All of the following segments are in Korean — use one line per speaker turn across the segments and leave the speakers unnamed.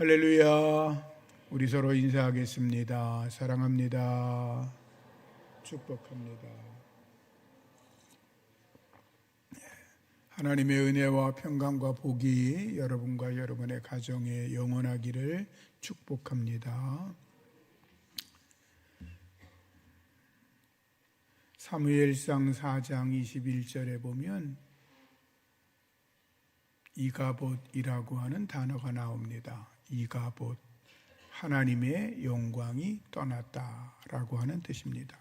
할렐루야. 우리 서로 인사하겠습니다. 사랑합니다. 축복합니다. 하나님의 은혜와 평강과 복이 여러분과 여러분의 가정에 영원하기를 축복합니다. 사무엘상 4장 21절에 보면 이가봇이라고 하는 단어가 나옵니다. 이가봇 하나님의 영광이 떠났다라고 하는 뜻입니다.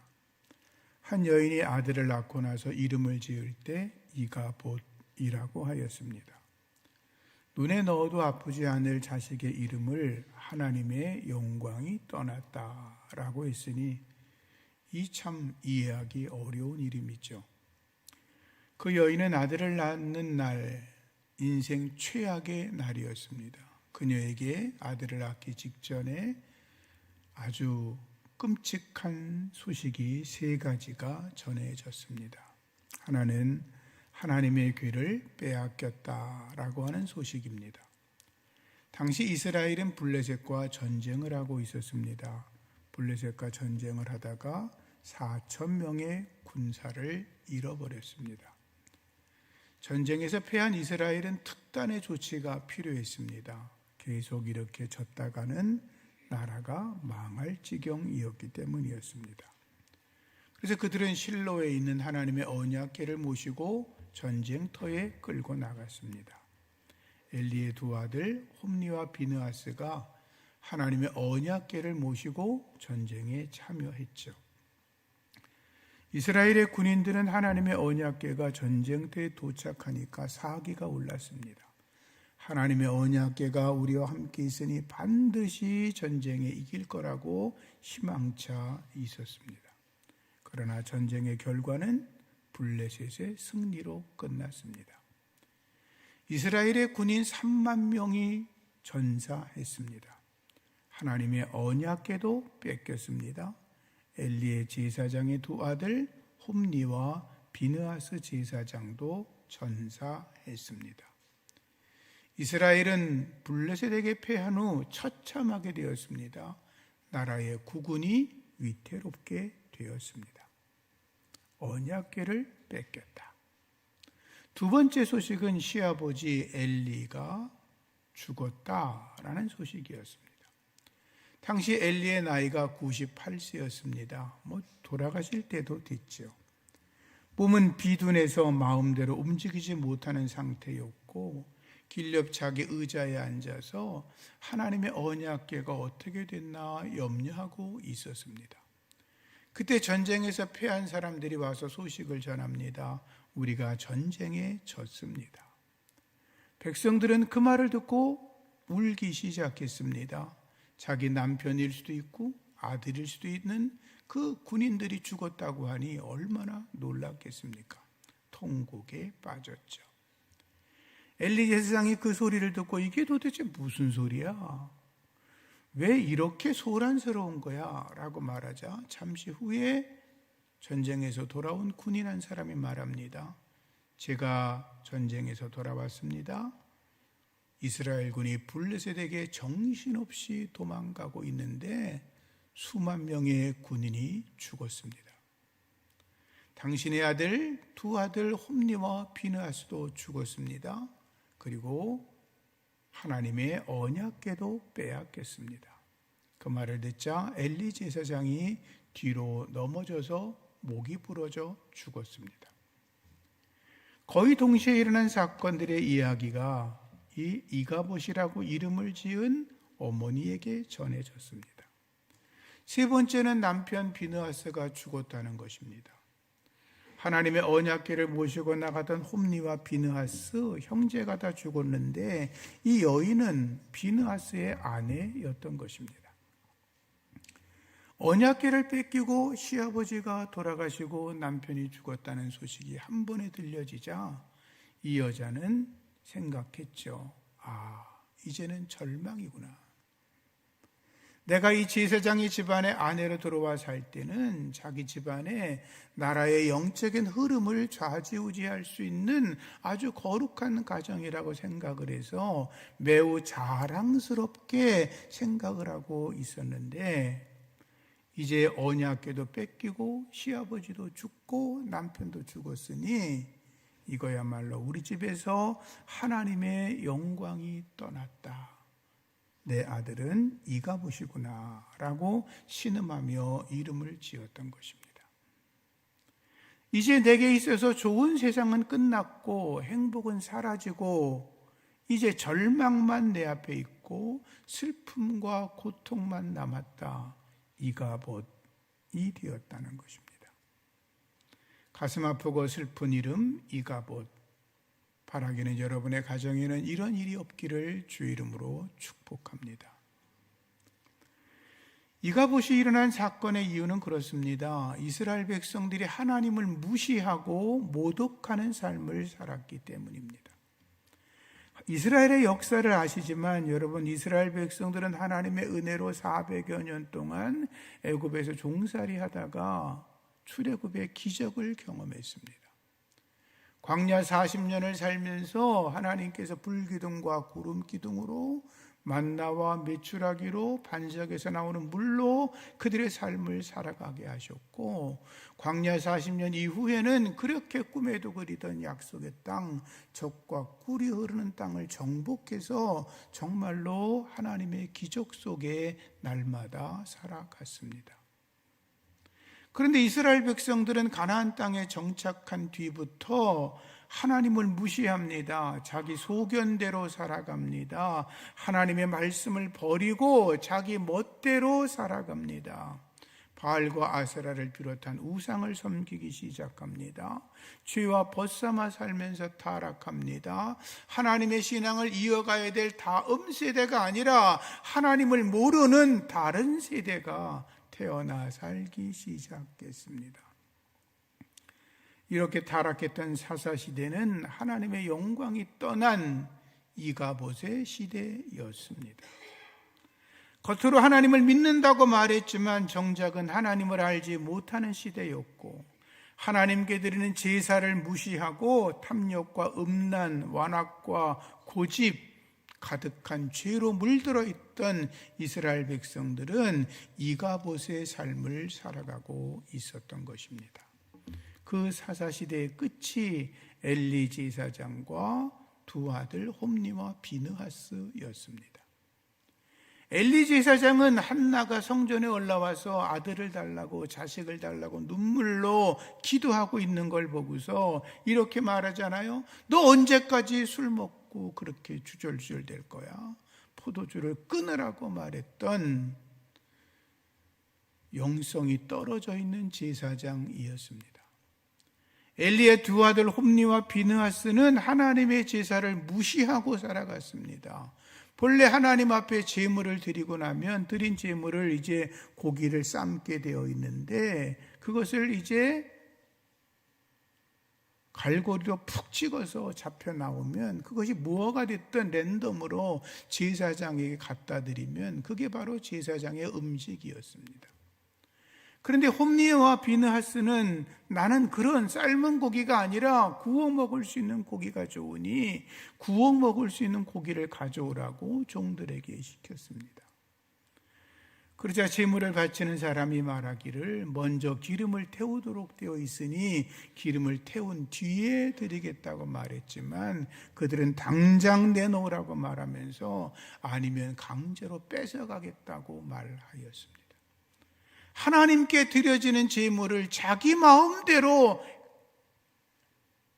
한 여인이 아들을 낳고 나서 이름을 지을 때 이가봇이라고 하였습니다. 눈에 넣어도 아프지 않을 자식의 이름을 하나님의 영광이 떠났다라고 했으니 이 참 이해하기 어려운 이름이죠. 그 여인은 아들을 낳는 날 인생 최악의 날이었습니다. 그녀에게 아들을 낳기 직전에 아주 끔찍한 소식이 세 가지가 전해졌습니다. 하나는 하나님의 귀를 빼앗겼다라고 하는 소식입니다. 당시 이스라엘은 블레셋과 전쟁을 하고 있었습니다. 블레셋과 전쟁을 하다가 4천 명의 군사를 잃어버렸습니다. 전쟁에서 패한 이스라엘은 특단의 조치가 필요했습니다. 계속 이렇게 졌다가는 나라가 망할 지경이었기 때문이었습니다. 그래서 그들은 실로에 있는 하나님의 언약궤를 모시고 전쟁터에 끌고 나갔습니다. 엘리의 두 아들 홈니와 비느하스가 하나님의 언약궤를 모시고 전쟁에 참여했죠. 이스라엘의 군인들은 하나님의 언약궤가 전쟁터에 도착하니까 사기가 올랐습니다. 하나님의 언약궤가 우리와 함께 있으니 반드시 전쟁에 이길 거라고 희망차 있었습니다. 그러나 전쟁의 결과는 블레셋의 승리로 끝났습니다. 이스라엘의 군인 3만 명이 전사했습니다. 하나님의 언약궤도 뺏겼습니다. 엘리의 제사장의 두 아들 홈니와 비느하스 제사장도 전사했습니다. 이스라엘은 블레셋에게 패한 후 처참하게 되었습니다. 나라의 국군이 위태롭게 되었습니다. 언약궤를 뺏겼다. 두 번째 소식은 시아버지 엘리가 죽었다라는 소식이었습니다. 당시 엘리의 나이가 98세였습니다. 뭐 돌아가실 때도 됐죠. 몸은 비둔해서 마음대로 움직이지 못하는 상태였고 길렵차게 의자에 앉아서 하나님의 언약궤가 어떻게 됐나 염려하고 있었습니다. 그때 전쟁에서 패한 사람들이 와서 소식을 전합니다. 우리가 전쟁에 졌습니다. 백성들은 그 말을 듣고 울기 시작했습니다. 자기 남편일 수도 있고 아들일 수도 있는 그 군인들이 죽었다고 하니 얼마나 놀랐겠습니까? 통곡에 빠졌죠. 엘리 제사장이 그 소리를 듣고 이게 도대체 무슨 소리야? 왜 이렇게 소란스러운 거야? 라고 말하자 잠시 후에 전쟁에서 돌아온 군인 한 사람이 말합니다. 제가 전쟁에서 돌아왔습니다. 이스라엘 군이 블레셋에게 정신없이 도망가고 있는데 수만 명의 군인이 죽었습니다. 당신의 아들 두 아들 홈니와 비느하스도 죽었습니다. 그리고 하나님의 언약궤도 빼앗겼습니다. 그 말을 듣자 엘리 제사장이 뒤로 넘어져서 목이 부러져 죽었습니다. 거의 동시에 일어난 사건들의 이야기가 이 이가봇이라고 이름을 지은 어머니에게 전해졌습니다. 세 번째는 남편 비느하스가 죽었다는 것입니다. 하나님의 언약궤를 모시고 나가던 홈니와 비느하스 형제가 다 죽었는데 이 여인은 비느하스의 아내였던 것입니다. 언약궤를 뺏기고 시아버지가 돌아가시고 남편이 죽었다는 소식이 한 번에 들려지자 이 여자는 생각했죠. 아, 이제는 절망이구나. 내가 이 제사장의 집안에 아내로 들어와 살 때는 자기 집안에 나라의 영적인 흐름을 좌지우지할 수 있는 아주 거룩한 가정이라고 생각을 해서 매우 자랑스럽게 생각을 하고 있었는데 이제 언약궤도 뺏기고 시아버지도 죽고 남편도 죽었으니 이거야말로 우리 집에서 하나님의 영광이 떠났다. 내 아들은 이가보시구나 라고 신음하며 이름을 지었던 것입니다. 이제 내게 있어서 좋은 세상은 끝났고 행복은 사라지고 이제 절망만 내 앞에 있고 슬픔과 고통만 남았다. 이가봇이 되었다는 것입니다. 가슴 아프고 슬픈 이름 이가봇. 바라기는 여러분의 가정에는 이런 일이 없기를 주 이름으로 축복합니다. 이가봇이 일어난 사건의 이유는 그렇습니다. 이스라엘 백성들이 하나님을 무시하고 모독하는 삶을 살았기 때문입니다. 이스라엘의 역사를 아시지만 여러분 이스라엘 백성들은 하나님의 은혜로 400여 년 동안 애굽에서 종살이 하다가 출애굽의 기적을 경험했습니다. 광야 40년을 살면서 하나님께서 불기둥과 구름 기둥으로 만나와 메추라기로 반석에서 나오는 물로 그들의 삶을 살아가게 하셨고 광야 40년 이후에는 그렇게 꿈에도 그리던 약속의 땅 적과 꿀이 흐르는 땅을 정복해서 정말로 하나님의 기적 속에 날마다 살아갔습니다. 그런데 이스라엘 백성들은 가나안 땅에 정착한 뒤부터 하나님을 무시합니다. 자기 소견대로 살아갑니다. 하나님의 말씀을 버리고 자기 멋대로 살아갑니다. 바알과 아세라를 비롯한 우상을 섬기기 시작합니다. 죄와 벗삼아 살면서 타락합니다. 하나님의 신앙을 이어가야 될 다음 세대가 아니라 하나님을 모르는 다른 세대가 태어나 살기 시작했습니다. 이렇게 타락했던 사사 시대는 하나님의 영광이 떠난 이가봇의 시대였습니다. 겉으로 하나님을 믿는다고 말했지만 정작은 하나님을 알지 못하는 시대였고 하나님께 드리는 제사를 무시하고 탐욕과 음란, 완악과 고집 가득한 죄로 물들어 있던 이스라엘 백성들은 이가봇의 삶을 살아가고 있었던 것입니다. 그 사사 시대의 끝이 엘리 제사장과 두 아들 홈니와 비느하스였습니다. 엘리 제사장은 한나가 성전에 올라와서 아들을 달라고 자식을 달라고 눈물로 기도하고 있는 걸 보고서 이렇게 말하잖아요. 너 언제까지 술 먹고 그렇게 주절주절 될 거야? 포도주를 끊으라고 말했던 영성이 떨어져 있는 제사장이었습니다. 엘리의 두 아들 홈니와 비느하스는 하나님의 제사를 무시하고 살아갔습니다. 본래 하나님 앞에 제물을 드리고 나면 드린 제물을 이제 고기를 삶게 되어 있는데 그것을 이제 갈고리로 푹 찍어서 잡혀 나오면 그것이 무엇가 됐든 랜덤으로 제사장에게 갖다 드리면 그게 바로 제사장의 음식이었습니다. 그런데 홈니와 비느하스는 나는 그런 삶은 고기가 아니라 구워 먹을 수 있는 고기가 좋으니 구워 먹을 수 있는 고기를 가져오라고 종들에게 시켰습니다. 그러자 제물을 바치는 사람이 말하기를 먼저 기름을 태우도록 되어 있으니 기름을 태운 뒤에 드리겠다고 말했지만 그들은 당장 내놓으라고 말하면서 아니면 강제로 뺏어가겠다고 말하였습니다. 하나님께 드려지는 제물을 자기 마음대로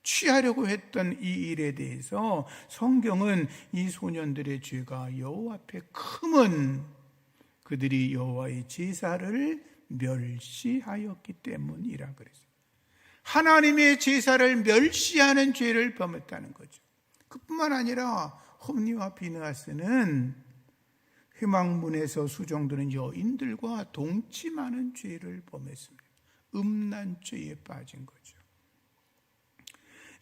취하려고 했던 이 일에 대해서 성경은 이 소년들의 죄가 여호와 앞에 크면 그들이 여호와의 제사를 멸시하였기 때문이라 그랬어요. 하나님의 제사를 멸시하는 죄를 범했다는 거죠. 그뿐만 아니라 홈니와 비느하스는 희망문에서 수종드는 여인들과 동침하는 죄를 범했습니다. 음란 죄에 빠진 거죠.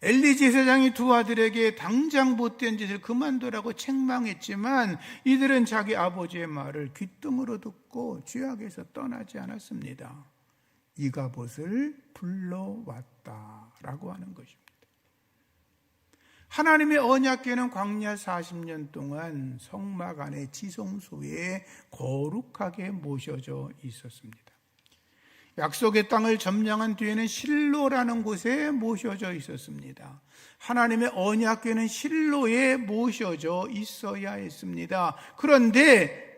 엘리 제사장이 두 아들에게 당장 못된 짓을 그만두라고 책망했지만 이들은 자기 아버지의 말을 귓등으로 듣고 죄악에서 떠나지 않았습니다. 이가봇을 불러왔다라고 하는 것입니다. 하나님의 언약궤는 광야 40년 동안 성막 안에 지성소에 거룩하게 모셔져 있었습니다. 약속의 땅을 점령한 뒤에는 실로라는 곳에 모셔져 있었습니다. 하나님의 언약궤는 실로에 모셔져 있어야 했습니다. 그런데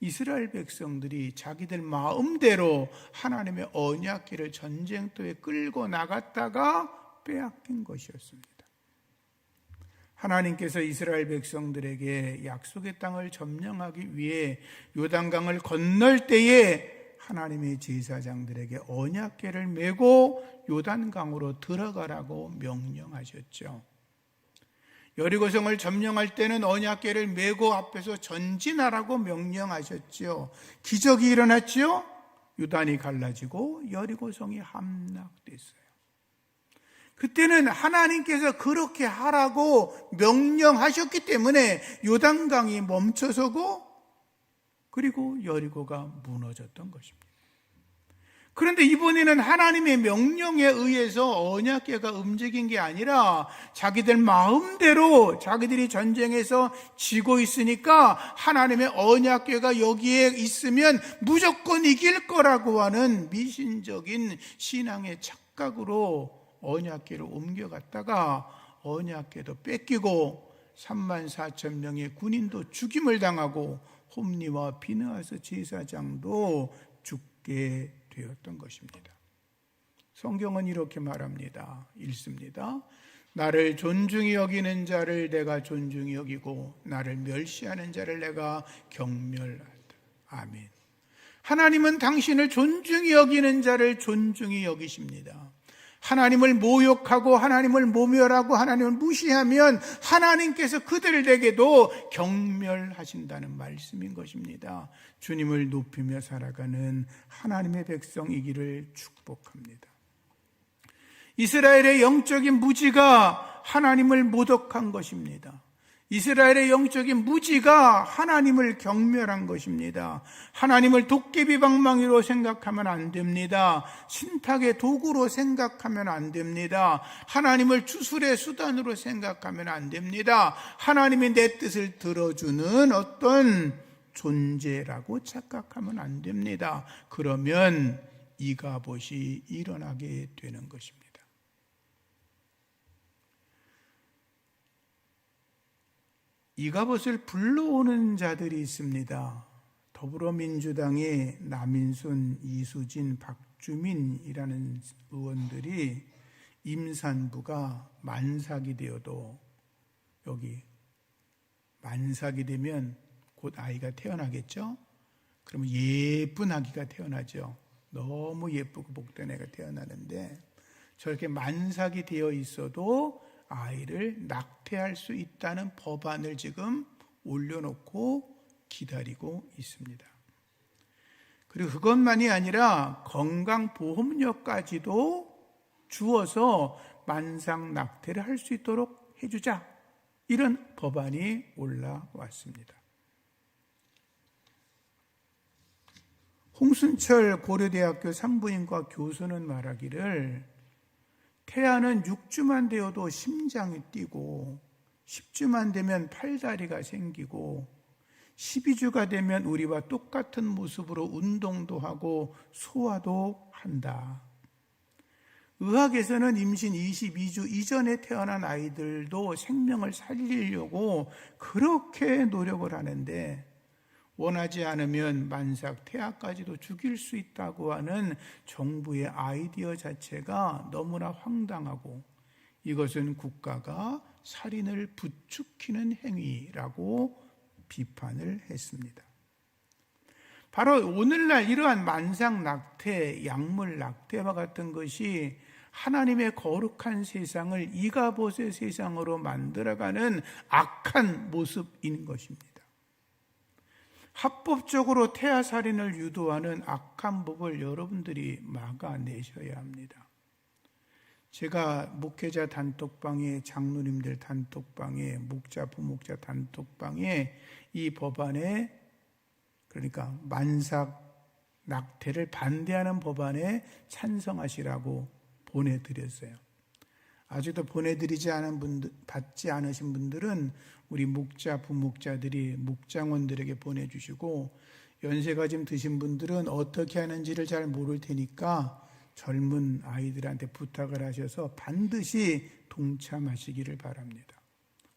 이스라엘 백성들이 자기들 마음대로 하나님의 언약궤를 전쟁터에 끌고 나갔다가 빼앗긴 것이었습니다. 하나님께서 이스라엘 백성들에게 약속의 땅을 점령하기 위해 요단강을 건널 때에 하나님의 제사장들에게 언약궤를 메고 요단강으로 들어가라고 명령하셨죠. 여리고성을 점령할 때는 언약궤를 메고 앞에서 전진하라고 명령하셨죠. 기적이 일어났죠. 요단이 갈라지고 여리고성이 함락됐어요. 그때는 하나님께서 그렇게 하라고 명령하셨기 때문에 요단강이 멈춰서고 그리고 여리고가 무너졌던 것입니다. 그런데 이번에는 하나님의 명령에 의해서 언약궤가 움직인 게 아니라 자기들 마음대로 자기들이 전쟁에서 지고 있으니까 하나님의 언약궤가 여기에 있으면 무조건 이길 거라고 하는 미신적인 신앙의 착각으로 언약궤를 옮겨갔다가 언약궤도 뺏기고 3만 4천 명의 군인도 죽임을 당하고 홈리와 비느하스 제사장도 죽게 되었던 것입니다. 성경은 이렇게 말합니다. 읽습니다. 나를 존중히 여기는 자를 내가 존중히 여기고 나를 멸시하는 자를 내가 경멸하다. 아멘. 하나님은 당신을 존중히 여기는 자를 존중히 여기십니다. 하나님을 모욕하고 하나님을 모멸하고 하나님을 무시하면 하나님께서 그들에게도 경멸하신다는 말씀인 것입니다. 주님을 높이며 살아가는 하나님의 백성이기를 축복합니다. 이스라엘의 영적인 무지가 하나님을 모독한 것입니다. 이스라엘의 영적인 무지가 하나님을 경멸한 것입니다. 하나님을 도깨비 방망이로 생각하면 안 됩니다. 신탁의 도구로 생각하면 안 됩니다. 하나님을 주술의 수단으로 생각하면 안 됩니다. 하나님이 내 뜻을 들어주는 어떤 존재라고 착각하면 안 됩니다. 그러면 이가봇이 일어나게 되는 것입니다. 이가봇을 불러오는 자들이 있습니다. 더불어민주당의 남인순, 이수진, 박주민이라는 의원들이 임산부가 만삭이 되어도 여기 만삭이 되면 곧 아이가 태어나겠죠? 그러면 예쁜 아기가 태어나죠. 너무 예쁘고 복된 애가 태어나는데 저렇게 만삭이 되어 있어도 아이를 낙태할 수 있다는 법안을 지금 올려놓고 기다리고 있습니다. 그리고 그것만이 아니라 건강보험료까지도 주어서 만상 낙태를 할 수 있도록 해주자. 이런 법안이 올라왔습니다. 홍순철 고려대학교 산부인과 교수는 말하기를 태아는 6주만 되어도 심장이 뛰고 10주만 되면 팔다리가 생기고 12주가 되면 우리와 똑같은 모습으로 운동도 하고 소화도 한다. 의학에서는 임신 22주 이전에 태어난 아이들도 생명을 살리려고 그렇게 노력을 하는데 원하지 않으면 만삭 태아까지도 죽일 수 있다고 하는 정부의 아이디어 자체가 너무나 황당하고 이것은 국가가 살인을 부추기는 행위라고 비판을 했습니다. 바로 오늘날 이러한 만상 낙태, 약물 낙태와 같은 것이 하나님의 거룩한 세상을 이가봇의 세상으로 만들어가는 악한 모습인 것입니다. 합법적으로 태아살인을 유도하는 악한 법을 여러분들이 막아내셔야 합니다. 제가 목회자 단톡방에 장로님들 단톡방에 목자 부목자 단톡방에 이 법안에 그러니까 만삭 낙태를 반대하는 법안에 찬성하시라고 보내드렸어요. 아직도 보내드리지 않은 분들, 받지 않으신 분들은 우리 목자, 부목자들이 목장원들에게 보내주시고 연세가 좀 드신 분들은 어떻게 하는지를 잘 모를 테니까 젊은 아이들한테 부탁을 하셔서 반드시 동참하시기를 바랍니다.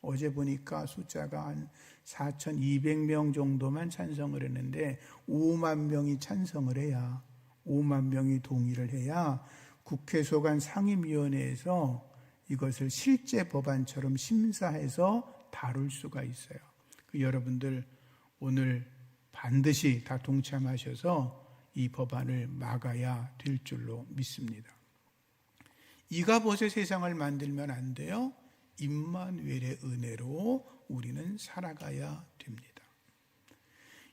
어제 보니까 숫자가 한 4,200명 정도만 찬성을 했는데 5만 명이 찬성을 해야 5만 명이 동의를 해야 국회 소관 상임위원회에서 이것을 실제 법안처럼 심사해서 다룰 수가 있어요. 그 여러분들 오늘 반드시 다 동참하셔서 이 법안을 막아야 될 줄로 믿습니다. 이가봇의 세상을 만들면 안 돼요. 임마누엘의 은혜로 우리는 살아가야 됩니다.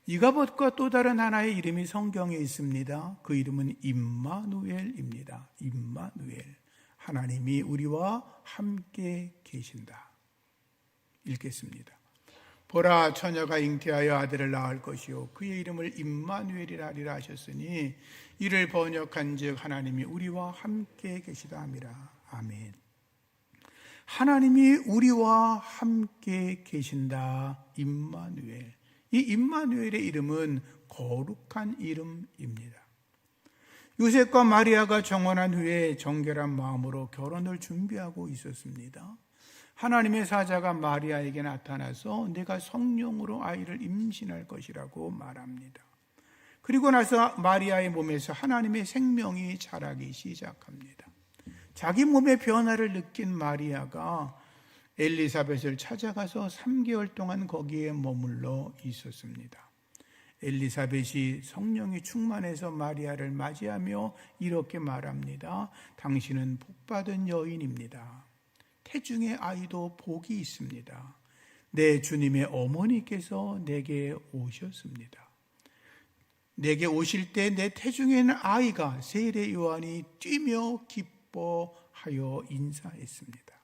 이가봇과 또 다른 하나의 이름이 성경에 있습니다. 그 이름은 임마누엘입니다. 임마누엘. 하나님이 우리와 함께 계신다. 읽겠습니다. 보라 처녀가 잉태하여 아들을 낳을 것이요 그의 이름을 임마누엘이라 하리라 하셨으니 이를 번역한즉 하나님이 우리와 함께 계시다 함이라. 아멘. 하나님이 우리와 함께 계신다. 임마누엘. 이 임마누엘의 이름은 거룩한 이름입니다. 요셉과 마리아가 정원한 후에 정결한 마음으로 결혼을 준비하고 있었습니다. 하나님의 사자가 마리아에게 나타나서 내가 성령으로 아이를 임신할 것이라고 말합니다. 그리고 나서 마리아의 몸에서 하나님의 생명이 자라기 시작합니다. 자기 몸의 변화를 느낀 마리아가 엘리사벳을 찾아가서 3개월 동안 거기에 머물러 있었습니다. 엘리사벳이 성령이 충만해서 마리아를 맞이하며 이렇게 말합니다. 당신은 복받은 여인입니다. 태중의 아이도 복이 있습니다. 내 주님의 어머니께서 내게 오셨습니다. 내게 오실 때 내 태중에 아이가 세례 요한이 뛰며 기뻐하여 인사했습니다.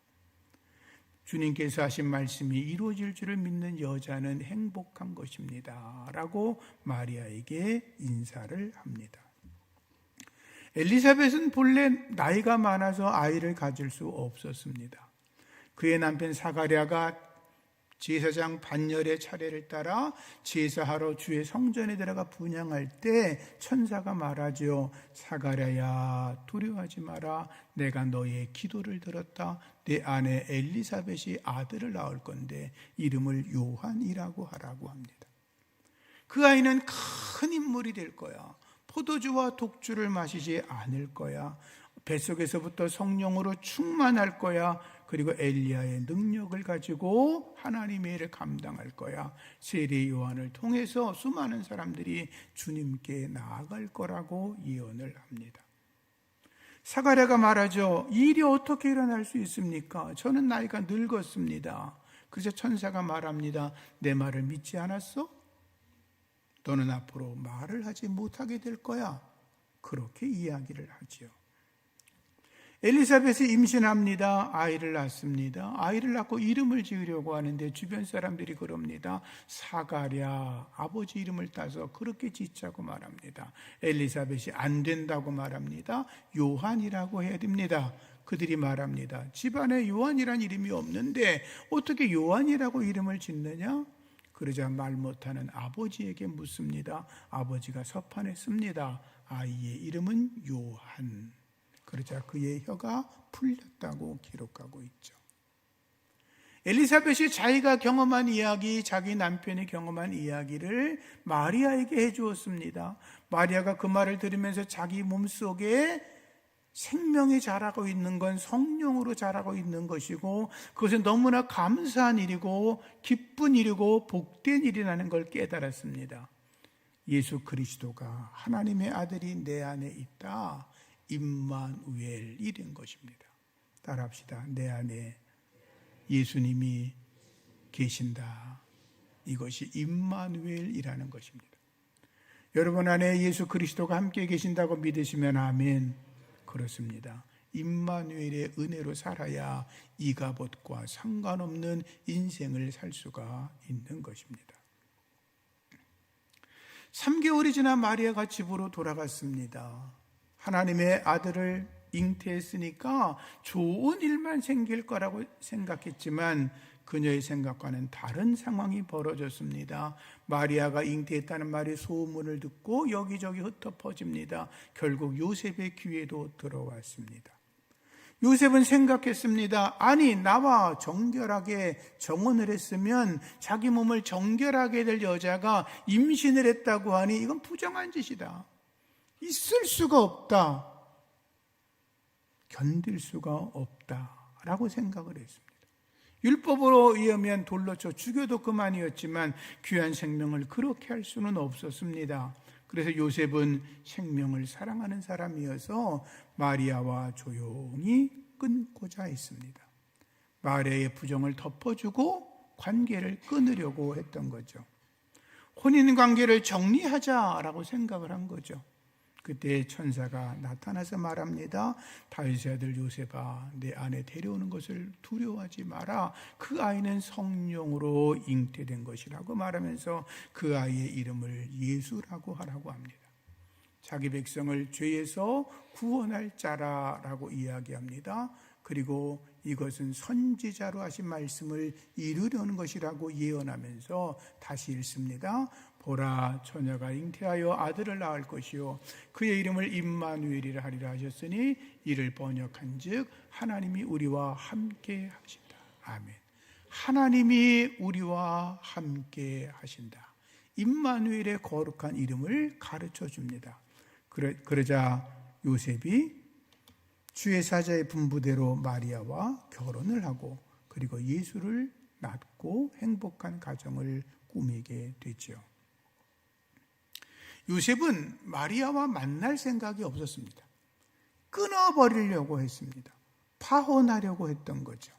주님께서 하신 말씀이 이루어질 줄을 믿는 여자는 행복한 것입니다. 라고 마리아에게 인사를 합니다. 엘리사벳은 본래 나이가 많아서 아이를 가질 수 없었습니다. 그의 남편 사가랴가 제사장 반열의 차례를 따라 제사하러 주의 성전에 들어가 분양할 때 천사가 말하죠. 사가랴야 두려워하지 마라. 내가 너의 기도를 들었다. 내 아내 엘리사벳이 아들을 낳을 건데 이름을 요한이라고 하라고 합니다. 그 아이는 큰 인물이 될 거야. 포도주와 독주를 마시지 않을 거야. 뱃속에서부터 성령으로 충만할 거야. 그리고 엘리야의 능력을 가지고 하나님의 일을 감당할 거야. 세례 요한을 통해서 수많은 사람들이 주님께 나아갈 거라고 예언을 합니다. 사가랴가 말하죠. 이 일이 어떻게 일어날 수 있습니까? 저는 나이가 늙었습니다. 그래서 천사가 말합니다. 내 말을 믿지 않았어? 너는 앞으로 말을 하지 못하게 될 거야. 그렇게 이야기를 하지요. 엘리사벳이 임신합니다. 아이를 낳습니다. 아이를 낳고 이름을 지으려고 하는데 주변 사람들이 그럽니다. 사가랴 아버지 이름을 따서 그렇게 짓자고 말합니다. 엘리사벳이 안 된다고 말합니다. 요한이라고 해야 됩니다. 그들이 말합니다. 집안에 요한이란 이름이 없는데 어떻게 요한이라고 이름을 짓느냐? 그러자 말 못하는 아버지에게 묻습니다. 아버지가 서판에 씁니다. 아이의 이름은 요한. 그러자 그의 혀가 풀렸다고 기록하고 있죠. 엘리사벳이 자기가 경험한 이야기, 자기 남편이 경험한 이야기를 마리아에게 해주었습니다. 마리아가 그 말을 들으면서 자기 몸속에 생명이 자라고 있는 건 성령으로 자라고 있는 것이고 그것은 너무나 감사한 일이고 기쁜 일이고 복된 일이라는 걸 깨달았습니다. 예수 그리스도가 하나님의 아들이 내 안에 있다. 임마누엘이된 것입니다. 따라합시다. 내 안에 예수님이 계신다. 이것이 임마누엘이라는 것입니다. 여러분 안에 예수 그리스도가 함께 계신다고 믿으시면 아멘. 그렇습니다. 임마누엘의 은혜로 살아야 이가봇과 상관없는 인생을 살 수가 있는 것입니다. 3개월이 지나 마리아가 집으로 돌아갔습니다. 하나님의 아들을 잉태했으니까 좋은 일만 생길 거라고 생각했지만 그녀의 생각과는 다른 상황이 벌어졌습니다. 마리아가 잉태했다는 말이 소문을 듣고 여기저기 흩어 퍼집니다. 결국 요셉의 귀에도 들어왔습니다. 요셉은 생각했습니다. 아니, 나와 정결하게 정혼을 했으면 자기 몸을 정결하게 될 여자가 임신을 했다고 하니 이건 부정한 짓이다. 있을 수가 없다. 견딜 수가 없다. 라고 생각을 했습니다. 율법으로 의하면 돌로 쳐 죽여도 그만이었지만 귀한 생명을 그렇게 할 수는 없었습니다. 그래서 요셉은 생명을 사랑하는 사람이어서 마리아와 조용히 끊고자 했습니다. 마리아의 부정을 덮어주고 관계를 끊으려고 했던 거죠. 혼인 관계를 정리하자라고 생각을 한 거죠. 그때 천사가 나타나서 말합니다. 다윗의 아들 요셉아, 내 아내 데려오는 것을 두려워하지 마라. 그 아이는 성령으로 잉태된 것이라고 말하면서 그 아이의 이름을 예수라고 하라고 합니다. 자기 백성을 죄에서 구원할 자라라고 이야기합니다. 그리고 이것은 선지자로 하신 말씀을 이루려는 것이라고 예언하면서 다시 읽습니다. 보라 처녀가 잉태하여 아들을 낳을 것이요 그의 이름을 임마누엘이라 하리라 하셨으니 이를 번역한즉 하나님이 우리와 함께 하신다. 아멘. 하나님이 우리와 함께 하신다. 임마누엘의 거룩한 이름을 가르쳐 줍니다. 그러자 요셉이 주의 사자의 분부대로 마리아와 결혼을 하고 그리고 예수를 낳고 행복한 가정을 꾸미게 되죠. 요셉은 마리아와 만날 생각이 없었습니다. 끊어버리려고 했습니다. 파혼하려고 했던 거죠.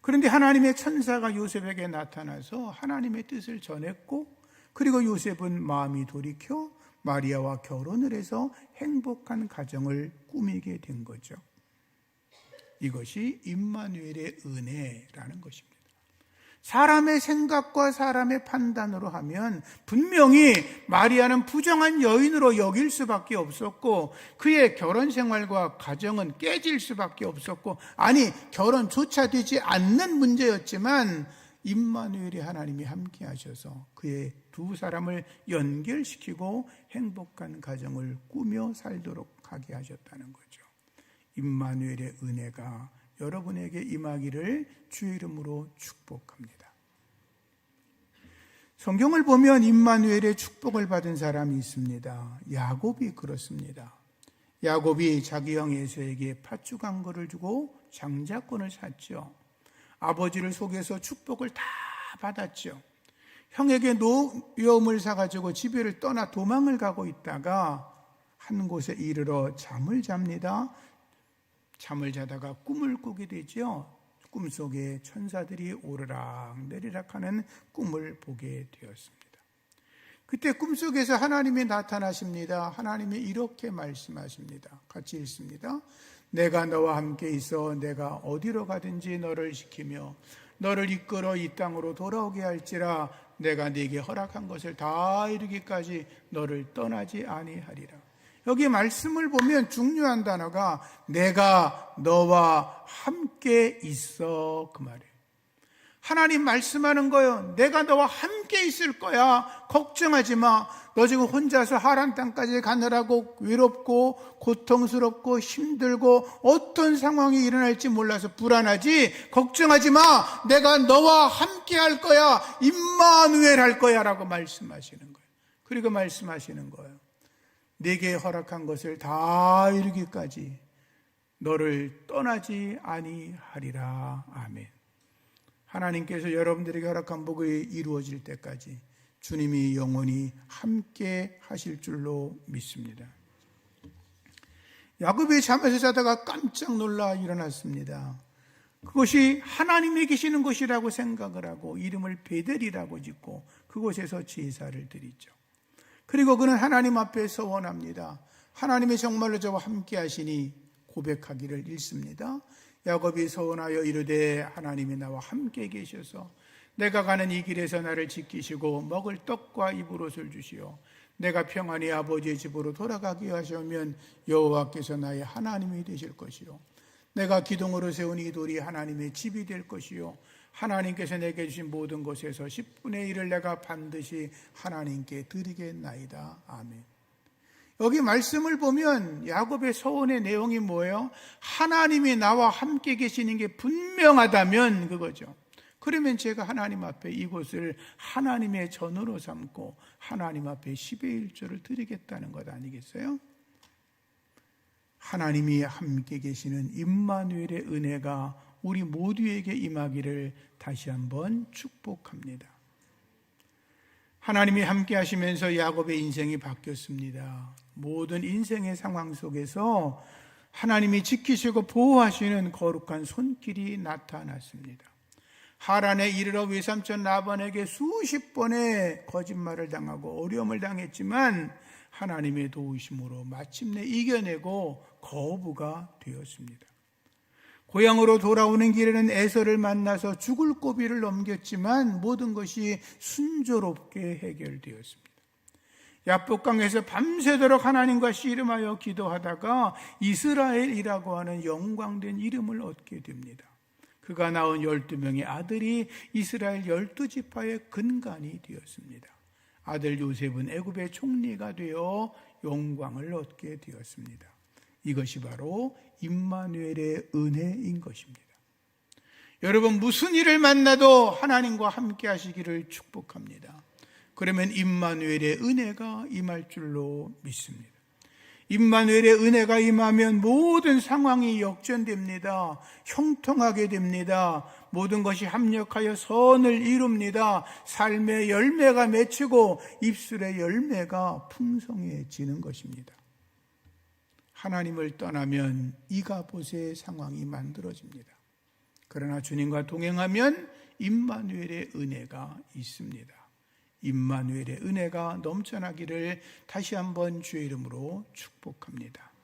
그런데 하나님의 천사가 요셉에게 나타나서 하나님의 뜻을 전했고, 그리고 요셉은 마음이 돌이켜 마리아와 결혼을 해서 행복한 가정을 꾸미게 된 거죠. 이것이 임마누엘의 은혜라는 것입니다. 사람의 생각과 사람의 판단으로 하면 분명히 마리아는 부정한 여인으로 여길 수밖에 없었고 그의 결혼 생활과 가정은 깨질 수밖에 없었고 아니 결혼조차 되지 않는 문제였지만 임마누엘이 하나님이 함께 하셔서 그의 두 사람을 연결시키고 행복한 가정을 꾸며 살도록 하게 하셨다는 거죠. 임마누엘의 은혜가 여러분에게 임하기를 주 이름으로 축복합니다. 성경을 보면 임마누엘의 축복을 받은 사람이 있습니다. 야곱이 그렇습니다. 야곱이 자기 형 에서에게 팥죽 한 거를 주고 장자권을 샀죠. 아버지를 속여서 축복을 다 받았죠. 형에게 노여움을 사가지고 집에를 떠나 도망을 가고 있다가 한 곳에 이르러 잠을 잡니다. 잠을 자다가 꿈을 꾸게 되죠. 꿈속에 천사들이 오르락 내리락 하는 꿈을 보게 되었습니다. 그때 꿈속에서 하나님이 나타나십니다. 하나님이 이렇게 말씀하십니다. 같이 읽습니다. 내가 너와 함께 있어 내가 어디로 가든지 너를 지키며 너를 이끌어 이 땅으로 돌아오게 할지라 내가 네게 허락한 것을 다 이루기까지 너를 떠나지 아니하리라. 여기 말씀을 보면 중요한 단어가 내가 너와 함께 있어 그 말이에요. 하나님 말씀하는 거요. 내가 너와 함께 있을 거야. 걱정하지 마. 너 지금 혼자서 하란 땅까지 가느라고 외롭고 고통스럽고 힘들고 어떤 상황이 일어날지 몰라서 불안하지. 걱정하지 마. 내가 너와 함께 할 거야. 임마누엘 할 거야라고 말씀하시는 거예요. 그리고 말씀하시는 거예요. 내게 허락한 것을 다 이루기까지 너를 떠나지 아니하리라. 아멘. 하나님께서 여러분들에게 허락한 복이 이루어질 때까지 주님이 영원히 함께 하실 줄로 믿습니다. 야곱이 잠에서 자다가 깜짝 놀라 일어났습니다. 그것이 하나님이 계시는 곳이라고 생각을 하고 이름을 베델이라고 짓고 그곳에서 제사를 드리죠. 그리고 그는 하나님 앞에 서 원합니다. 하나님이 정말로 저와 함께 하시니 고백하기를 읽습니다. 야곱이 서원하여 이르되 하나님이 나와 함께 계셔서 내가 가는 이 길에서 나를 지키시고 먹을 떡과 입을 옷을 주시오. 내가 평안히 아버지의 집으로 돌아가게 하시면 여호와께서 나의 하나님이 되실 것이요. 내가 기둥으로 세운 이 돌이 하나님의 집이 될 것이요. 하나님께서 내게 주신 모든 것에서 10분의 1을 내가 반드시 하나님께 드리겠나이다. 아멘. 여기 말씀을 보면 야곱의 서원의 내용이 뭐예요? 하나님이 나와 함께 계시는 게 분명하다면 그거죠. 그러면 제가 하나님 앞에 이곳을 하나님의 전으로 삼고 하나님 앞에 10의 1조를 드리겠다는 것 아니겠어요? 하나님이 함께 계시는 임마누엘의 은혜가 우리 모두에게 임하기를 다시 한번 축복합니다. 하나님이 함께 하시면서 야곱의 인생이 바뀌었습니다. 모든 인생의 상황 속에서 하나님이 지키시고 보호하시는 거룩한 손길이 나타났습니다. 하란에 이르러 외삼촌 라반에게 수십 번의 거짓말을 당하고 어려움을 당했지만 하나님의 도우심으로 마침내 이겨내고 거부가 되었습니다. 고향으로 돌아오는 길에는 에서를 만나서 죽을 고비를 넘겼지만 모든 것이 순조롭게 해결되었습니다. 야복강에서 밤새도록 하나님과 씨름하여 기도하다가 이스라엘이라고 하는 영광된 이름을 얻게 됩니다. 그가 낳은 12명의 아들이 이스라엘 12지파의 근간이 되었습니다. 아들 요셉은 애굽의 총리가 되어 영광을 얻게 되었습니다. 이것이 바로 임마누엘의 은혜인 것입니다. 여러분 무슨 일을 만나도 하나님과 함께 하시기를 축복합니다. 그러면 임마누엘의 은혜가 임할 줄로 믿습니다. 임마누엘의 은혜가 임하면 모든 상황이 역전됩니다. 형통하게 됩니다. 모든 것이 합력하여 선을 이룹니다. 삶의 열매가 맺히고 입술의 열매가 풍성해지는 것입니다. 하나님을 떠나면 이가봇의 상황이 만들어집니다. 그러나 주님과 동행하면 임마누엘의 은혜가 있습니다. 임마누엘의 은혜가 넘쳐나기를 다시 한번 주의 이름으로 축복합니다.